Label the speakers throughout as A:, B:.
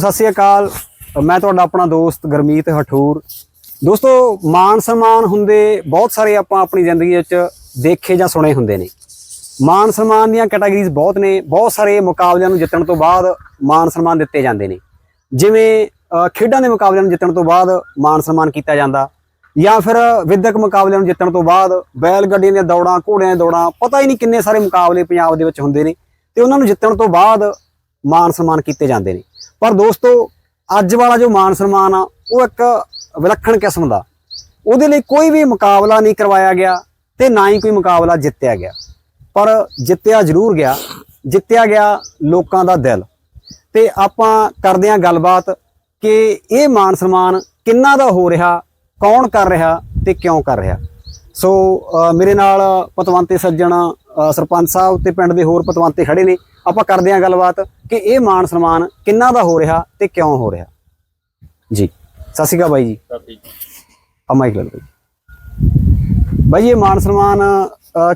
A: ਸਤਿ ਸ਼੍ਰੀ ਅਕਾਲ। ਮੈਂ ਤੁਹਾਡਾ ਆਪਣਾ ਦੋਸਤ ਗਰਮੀਤ ਹਠੂਰ। ਦੋਸਤੋ, ਮਾਨ ਸਨਮਾਨ ਹੁੰਦੇ ਬਹੁਤ ਸਾਰੇ ਆਪਾਂ ਆਪਣੀ ਜ਼ਿੰਦਗੀ ਵਿੱਚ ਦੇਖੇ ਜਾਂ ਸੁਣੇ ਹੁੰਦੇ ਨੇ। ਮਾਨ ਸਨਮਾਨ ਦੀਆਂ ਕੈਟਾਗਰੀਜ਼ ਬਹੁਤ ਨੇ। ਬਹੁਤ ਸਾਰੇ ਮੁਕਾਬਲਿਆਂ ਨੂੰ ਜਿੱਤਣ ਤੋਂ ਬਾਅਦ ਮਾਨ ਸਨਮਾਨ ਦਿੱਤੇ ਜਾਂਦੇ ਨੇ। ਜਿਵੇਂ ਖੇਡਾਂ ਦੇ ਮੁਕਾਬਲਿਆਂ ਨੂੰ ਜਿੱਤਣ ਤੋਂ ਬਾਅਦ ਮਾਨ ਸਨਮਾਨ ਕੀਤਾ ਜਾਂਦਾ। ਜਾਂ ਫਿਰ ਵਿਦਿਅਕ ਮੁਕਾਬਲਿਆਂ ਨੂੰ ਜਿੱਤਣ ਤੋਂ ਬਾਅਦ ਬੈਲ ਗੱਡੀਆਂ ਦੀਆਂ ਦੌੜਾਂ, ਘੋੜਿਆਂ ਦੀਆਂ ਦੌੜਾਂ, ਪਤਾ ਹੀ ਨਹੀਂ ਕਿੰਨੇ ਸਾਰੇ ਮੁਕਾਬਲੇ ਪੰਜਾਬ ਦੇ ਵਿੱਚ ਹੁੰਦੇ ਨੇ। ਤੇ ਉਹਨਾਂ ਨੂੰ ਜਿੱਤਣ ਤੋਂ ਬਾਅਦ ਮਾਨ ਸਨਮਾਨ ਕੀਤੇ ਜਾਂਦੇ ਨੇ। ਪਰ ਦੋਸਤੋ, ਅੱਜ ਵਾਲਾ ਜੋ ਮਾਨ ਸਨਮਾਨ ਆ, ਉਹ ਇੱਕ ਵਿਲੱਖਣ ਕਿਸਮ ਦਾ। ਉਹਦੇ ਲਈ ਕੋਈ ਵੀ ਮੁਕਾਬਲਾ ਨਹੀਂ ਕਰਵਾਇਆ ਗਿਆ ਤੇ ਨਾ ਹੀ ਕੋਈ ਮੁਕਾਬਲਾ ਜਿੱਤਿਆ ਗਿਆ। ਪਰ ਜਿੱਤਿਆ ਜ਼ਰੂਰ ਗਿਆ, ਜਿੱਤਿਆ ਗਿਆ ਲੋਕਾਂ ਦਾ ਦਿਲ। ਤੇ ਆਪਾਂ ਕਰਦੇ ਹਾਂ ਗੱਲਬਾਤ ਕਿ ਇਹ ਮਾਨ ਸਨਮਾਨ ਕਿੰਨਾ ਦਾ ਹੋ ਰਿਹਾ, ਕੌਣ ਕਰ ਰਿਹਾ ਤੇ ਕਿਉਂ ਕਰ ਰਿਹਾ। ਸੋ ਮੇਰੇ ਨਾਲ ਪਤਵੰਤੇ ਸੱਜਣ ਸਰਪੰਚ ਸਾਹਿਬ ਤੇ ਪਿੰਡ ਦੇ ਹੋਰ ਪਤਵੰਤੇ ਖੜੇ ਨੇ। ਆਪਾਂ ਕਰਦੇ ਹਾਂ ਗੱਲਬਾਤ ਕਿ ਇਹ ਮਾਨ ਸਨਮਾਨ ਕਿੰਨਾ ਦਾ ਹੋ ਰਿਹਾ ਤੇ ਕਿਉਂ ਹੋ ਰਿਹਾ। ਜੀ ਸਤਿ ਸ਼੍ਰੀ ਅਕਾਲ ਬਾਈ ਜੀ। ਆ ਮਾਈਕ ਲੈ ਲਓ ਬਾਈ। ਬਾਈ ਇਹ ਮਾਨ ਸਨਮਾਨ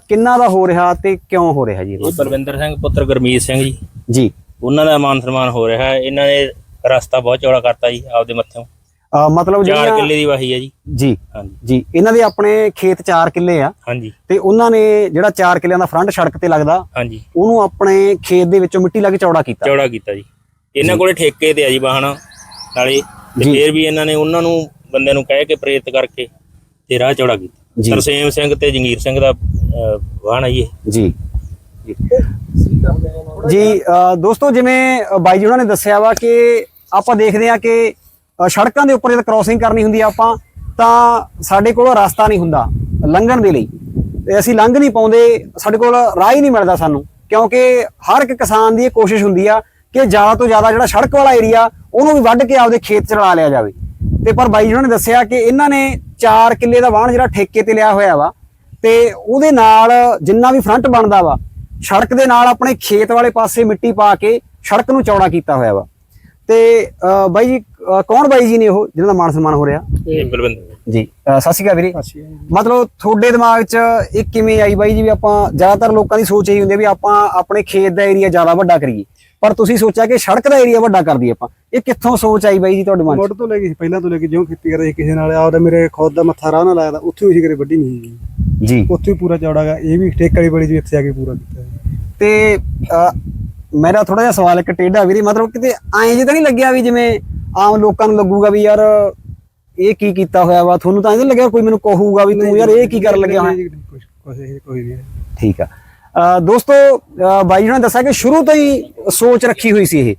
A: ਕਿੰਨਾ ਦਾ ਹੋ ਰਿਹਾ ਤੇ ਕਿਉਂ ਹੋ ਰਿਹਾ ਜੀ? ਇਹ?
B: ਬਲਵਿੰਦਰ ਸਿੰਘ ਪੁੱਤਰ ਗੁਰਮੀਤ ਸਿੰਘ ਜੀ।
A: ਜੀ।
B: ਉਹਨਾਂ ਦਾ ਮਾਨ ਸਨਮਾਨ ਹੋ ਰਿਹਾ ਇਹਨਾਂ ਨੇ ਰਸਤਾ ਬਹੁਤ ਚੌੜਾ ਕਰਤਾ ਜੀ ਆਪਦੇ ਮੱਥੋਂ
A: ਮਤਲਬ
B: 4
A: ਜਿਹੜੀਆਂ
B: ਕਿੱਲੇ ਦੀ ਵਾਹੀ ਹੈ ਜੀ।
A: ਜੀ ਜੀ ਇਹਨਾਂ ਦੇ ਆਪਣੇ ਖੇਤ 4 ਕਿੱਲੇ ਆ।
B: ਹਾਂਜੀ।
A: ਤੇ ਉਹਨਾਂ ਨੇ ਜਿਹੜਾ 4 ਕਿੱਲਿਆਂ ਦਾ ਫਰੰਟ ਸੜਕ ਤੇ ਲੱਗਦਾ
B: ਹਾਂਜੀ।
A: ਉਹਨੂੰ ਆਪਣੇ ਖੇਤ ਦੇ ਵਿੱਚੋਂ ਮਿੱਟੀ ਲਾ ਕੇ ਚੌੜਾ ਕੀਤਾ।
B: ਚੌੜਾ ਕੀਤਾ ਜੀ। ਇਹਨਾਂ ਕੋਲੇ ਠੇਕੇ ਤੇ ਆ ਜੀ ਵਾਹਣ। ਨਾਲੇ ਤੇ। ਫੇਰ ਵੀ ਇਹਨਾਂ ਨੇ ਉਹਨਾਂ ਨੂੰ ਬੰਦੇ ਨੂੰ ਕਹਿ ਕੇ ਪ੍ਰੇਰਿਤ ਕਰਕੇ ਤੇ ਰਾਹ ਚੌੜਾ ਕੀਤਾ।
A: ਜੀ।
B: ਤਰਸੇਮ ਸਿੰਘ ਤੇ ਜੰਗੀਰ ਸਿੰਘ ਦਾ ਵਾਹਣ ਹੈ ਜੀ।
A: ਜੀ। ਜੀ ਦੋਸਤੋ ਜਿਵੇਂ ਬਾਈ ਜੀ ਉਹਨਾਂ ਨੇ ਦੱਸਿਆ ਵਾ ਕਿ ਆਪਾਂ ਦੇਖਦੇ ਆ ਕਿ ਸੜਕਾਂ ਦੇ ਉੱਪਰ ਜਦ ਕ੍ਰਾਸਿੰਗ ਕਰਨੀ ਹੁੰਦੀ ਆ ਆਪਾਂ, ਤਾਂ ਸਾਡੇ ਕੋਲ ਰਸਤਾ ਨਹੀਂ ਹੁੰਦਾ ਲੰਘਣ ਦੇ ਲਈ। ਤੇ ਅਸੀਂ ਲੰਘ ਨਹੀਂ ਪਾਉਂਦੇ, ਸਾਡੇ ਕੋਲ ਰਾਹ ਹੀ ਨਹੀਂ ਮਿਲਦਾ ਸਾਨੂੰ, ਕਿਉਂਕਿ ਹਰ ਇੱਕ ਕਿਸਾਨ ਦੀ ਇਹ ਕੋਸ਼ਿਸ਼ ਹੁੰਦੀ ਆ ਕਿ ਜ਼ਿਆਦਾ ਤੋਂ ਜ਼ਿਆਦਾ ਜਿਹੜਾ ਸੜਕ ਵਾਲਾ ਏਰੀਆ ਉਹਨੂੰ ਵੀ ਵੱਢ ਕੇ ਆਪਦੇ ਖੇਤ ਚ ਰਲਾ ਲਿਆ ਜਾਵੇ। ਤੇ ਪਰ ਬਾਈ ਜੀ ਉਹਨਾਂ ਨੇ ਦੱਸਿਆ ਕਿ ਇਹਨਾਂ ਨੇ 4 ਕਿੱਲੇ ਦਾ ਵਾਹਣ ਜਿਹੜਾ ਠੇਕੇ ਤੇ ਲਿਆ ਹੋਇਆ ਵਾ, ਤੇ ਉਹਦੇ ਨਾਲ ਜਿੰਨਾ ਵੀ ਫਰੰਟ ਬਣਦਾ ਵਾ, ਸੜਕ ਦੇ ਨਾਲ ਆਪਣੇ ਖੇਤ ਵਾਲੇ ਪਾਸੇ ਮਿੱਟੀ ਪਾ ਕੇ ਸੜਕ ਨੂੰ ਚੌੜਾ ਕੀਤਾ ਹੋਇਆ ਵਾ। ਤੇ ਬਾਈ ਜੀ ਕੌਣ ਬਾਈ ਜੀ ਨੇ ਉਹ ਜਿਹਨਾਂ ਦਾ ਮਾਨ ਸਨਮਾਨ ਹੋ ਰਿਹਾ?
B: ਬਲਵਿੰਦਰ
A: ਜੀ ਸਤਿ ਸ਼੍ਰੀ ਅਕਾਲ ਵੀਰੇ। ਮਤਲਬ ਤੁਹਾਡੇ ਦਿਮਾਗ 'ਚ ਇਹ ਕਿਵੇਂ ਆਈ ਬਾਈ ਜੀ ਵੀ ਆਪਾਂ ਜ਼ਿਆਦਾਤਰ ਲੋਕਾਂ ਦੀ ਸੋਚ ਇਹੀ ਹੁੰਦੀ ਹੈ ਵੀ ਆਪਾਂ ਆਪਣੇ ਖੇਤ ਦਾ ਏਰੀਆ ਜ਼ਿਆਦਾ ਵੱਡਾ ਕਰੀਏ। ਪਰ ਤੁਸੀਂ ਸੋਚਿਆ ਕਿ ਸੜਕ ਦਾ ਏਰੀਆ ਵੱਡਾ ਕਰ ਦਈਏ ਆਪਾਂ। ਇਹ ਕਿੱਥੋਂ ਸੋਚ ਆਈ ਬਾਈ ਜੀ ਤੁਹਾਡੇ ਮਨ 'ਚ?
C: ਮੁੱਢ ਤੋਂ ਲੈ ਕੇ ਪਹਿਲਾਂ ਤੋਂ ਲੈ ਕੇ ਜਿਉਂ ਖੇਤੀ ਕਰਦੇ ਸੀ ਕਿਸੇ ਨਾਲ ਆਪਦਾ ਮੇਰੇ ਖੁਦ ਦਾ ਮੱਥਾ ਰਾਹ ਨਾਲ ਲਾਇਆ ਤਾਂ ਉੱਥੇ ਵੀ ਅਸੀਂ ਕਦੇ ਵੱਡੀ ਨਹੀਂ ਸੀ
A: ਜੀ।
C: ਉੱਥੇ ਵੀ ਪੂਰਾ ਚੌੜਾ ਗਾ ਇਹ ਵੀ ਠੇਕੇ ਵਾਲੀ ਬੜੀ ਜੀ ਇੱਥੇ ਆ ਕੇ ਪੂਰਾ ਕੀਤਾ।
A: ਤੇ ਮੇਰਾ ਥੋੜਾ ਜਿਹਾ ਸਵਾਲ ਇੱਕ ਟੇਢਾ ਵੀਰੇ ਮਤਲਬ ਕਿਤੇ ਐਂ ਜੇ ਤਾਂ ਨਹੀਂ ਲੱਗਿਆ ਵੀ ਜਿਵੇਂ ਆਮ ਲੋਕਾਂ ਨੂੰ ਲੱਗੂਗਾ ਵੀ ਯਾਰ ਇਹ ਕੀ ਕੀਤਾ ਹੋਇਆ ਵਾ? ਤੁਹਾਨੂੰ ਤਾਂ ਇਹ ਲੱਗਿਆ ਕੋਈ ਮੈਨੂੰ ਕਹੂਗਾ ਵੀ ਤੂੰ ਯਾਰ ਇਹ ਕੀ ਕਰਨ ਲੱਗਿਆ ਹੋਇਆ?
C: ਕੋਈ ਨਹੀਂ।
A: ਠੀਕ ਆ। ਦੋਸਤੋ ਬਾਈ ਜੀ ਨੇ ਦੱਸਿਆ ਕਿ ਸ਼ੁਰੂ ਤੋਂ ਹੀ ਸੋਚ ਰੱਖੀ ਹੋਈ ਸੀ ਇਹ।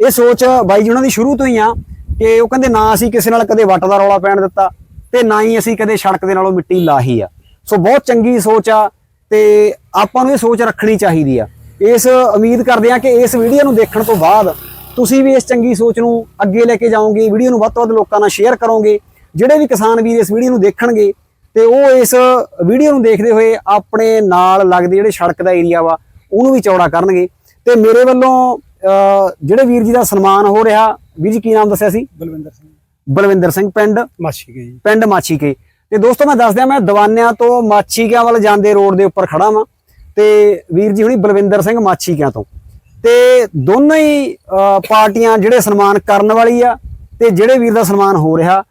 A: ਇਹ ਸੋਚ ਬਾਈ ਜੀ ਉਹਨਾਂ ਦੀ ਸ਼ੁਰੂ ਤੋਂ ਹੀ ਆ ਕਿ ਉਹ ਕਹਿੰਦੇ ਨਾ ਅਸੀਂ ਕਿਸੇ ਨਾਲ ਕਦੇ ਵੱਟ ਦਾ ਰੌਲਾ ਪੈਣ ਦਿੱਤਾ ਤੇ ਨਾ ਹੀ ਅਸੀਂ ਕਦੇ ਸੜਕ ਦੇ ਨਾਲੋਂ ਮਿੱਟੀ ਲਾਹੀ ਆ। ਸੋ ਬਹੁਤ ਚੰਗੀ ਸੋਚ ਆ ਤੇ ਆਪਾਂ ਨੂੰ ਇਹ ਸੋਚ ਰੱਖਣੀ ਚਾਹੀਦੀ ਆ। ਇਸ ਉਮੀਦ ਕਰਦੇ ਆ ਕਿ ਇਸ ਵੀਡੀਓ ਨੂੰ ਦੇਖਣ ਤੋਂ ਬਾਅਦ ਤੁਸੀਂ ਵੀ ਇਸ ਚੰਗੀ ਸੋਚ ਨੂੰ ਅੱਗੇ ਲੈ ਕੇ ਜਾਓਗੇ ਵੀਡੀਓ ਨੂੰ ਵੱਧ ਤੋਂ ਵੱਧ ਲੋਕਾਂ ਨਾਲ ਸ਼ੇਅਰ ਕਰੋਗੇ ਜਿਹੜੇ ਵੀ ਕਿਸਾਨ ਵੀਰ ਇਸ ਵੀਡੀਓ ਨੂੰ ਦੇਖਣਗੇ ਤੇ ਉਹ ਇਸ ਵੀਡੀਓ ਨੂੰ ਦੇਖਦੇ ਹੋਏ ਆਪਣੇ ਨਾਲ ਲੱਗਦੇ ਜਿਹੜੇ ਸੜਕ ਦਾ ਏਰੀਆ ਵਾ ਉਹਨੂੰ ਵੀ ਚੌੜਾ ਕਰਨਗੇ। ਤੇ ਮੇਰੇ ਵੱਲੋਂ ਜਿਹੜੇ ਵੀਰ ਜੀ ਦਾ ਸਨਮਾਨ ਹੋ ਰਿਹਾ ਵੀਰ ਜੀ ਕੀ ਨਾਮ ਦੱਸਿਆ ਸੀ?
C: ਬਲਵਿੰਦਰ ਸਿੰਘ।
A: ਬਲਵਿੰਦਰ ਸਿੰਘ ਪਿੰਡ?
C: ਮਾਛੀ ਗਈ ਜੀ।
A: ਪਿੰਡ ਮਾਛੀਕੇ। ਤੇ ਦੋਸਤੋ ਮੈਂ ਦੱਸ ਦਿਆਂ ਮੈਂ ਦਵਾਨਿਆਂ ਤੋਂ ਮਾਛੀਕਿਆਂ ਵੱਲ ਜਾਂਦੇ ਰੋਡ ਦੇ ਉੱਪਰ ਖੜਾ ਵਾਂ। ਤੇ ਵੀਰ ਜੀ ਹੁਣੀ ਬਲਵਿੰਦਰ ਸਿੰਘ ਮਾਛੀਕਿਆਂ ਤੋਂ। ਤੇ ਦੋਨੋਂ ਹੀ ਪਾਰਟੀਆਂ ਜਿਹੜੇ ਸਨਮਾਨ ਕਰਨ ਵਾਲੀ ਆ ਤੇ ਜਿਹੜੇ ਵੀਰ ਦਾ ਸਨਮਾਨ ਹੋ ਰਿਹਾ